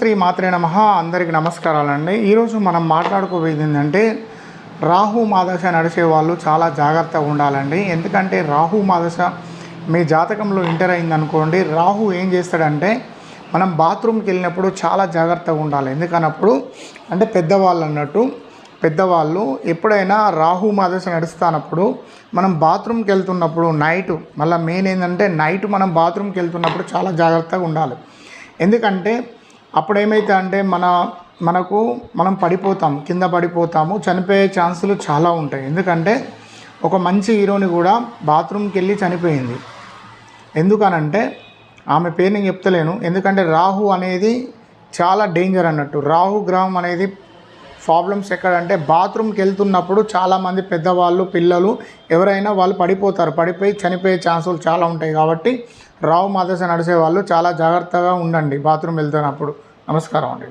శ్రీ మాత్రే నమ. అందరికి నమస్కారాలండి. ఈరోజు మనం మాట్లాడుకోబోయేది ఏంటంటే రాహు మాదశ నడిచే వాళ్ళు చాలా జాగ్రత్తగా ఉండాలండి. ఎందుకంటే రాహు మాదశ మీ జాతకంలో ఎంటర్ అయిందనుకోండి రాహు ఏం చేస్తాడంటే మనం బాత్రూమ్కి వెళ్ళినప్పుడు చాలా జాగ్రత్తగా ఉండాలి. ఎందుకన్నప్పుడు అంటే పెద్దవాళ్ళు అన్నట్టు పెద్దవాళ్ళు ఎప్పుడైనా రాహు మాదశ నడుస్తున్నప్పుడు మనం బాత్రూమ్కి వెళ్తున్నప్పుడు నైట్ మళ్ళీ మెయిన్ ఏంటంటే నైట్ మనం బాత్రూమ్కి వెళ్తున్నప్పుడు చాలా జాగ్రత్తగా ఉండాలి. ఎందుకంటే అప్పుడు ఏమైతే అంటే మన మనకు మనం పడిపోతాం కింద పడిపోతాము చనిపోయే ఛాన్సులు చాలా ఉంటాయి. ఎందుకంటే ఒక మంచి హీరోని కూడా బాత్రూమ్కి వెళ్ళి చనిపోయింది. ఎందుకనంటే ఆమె పేరు నేను చెప్తలేను. ఎందుకంటే రాహు అనేది చాలా డేంజర్ అన్నట్టు. రాహు గ్రహం అనేది ప్రాబ్లమ్స్ ఎక్కడంటే బాత్రూమ్కి వెళ్తున్నప్పుడు చాలామంది పెద్దవాళ్ళు పిల్లలు ఎవరైనా వాళ్ళు పడిపోతారు. పడిపోయి చనిపోయే ఛాన్సులు చాలా ఉంటాయి కాబట్టి రావు మాదశ నడిచే వాళ్ళు చాలా జాగ్రత్తగా ఉండండి బాత్రూమ్ వెళ్తున్నప్పుడు. నమస్కారం అండి.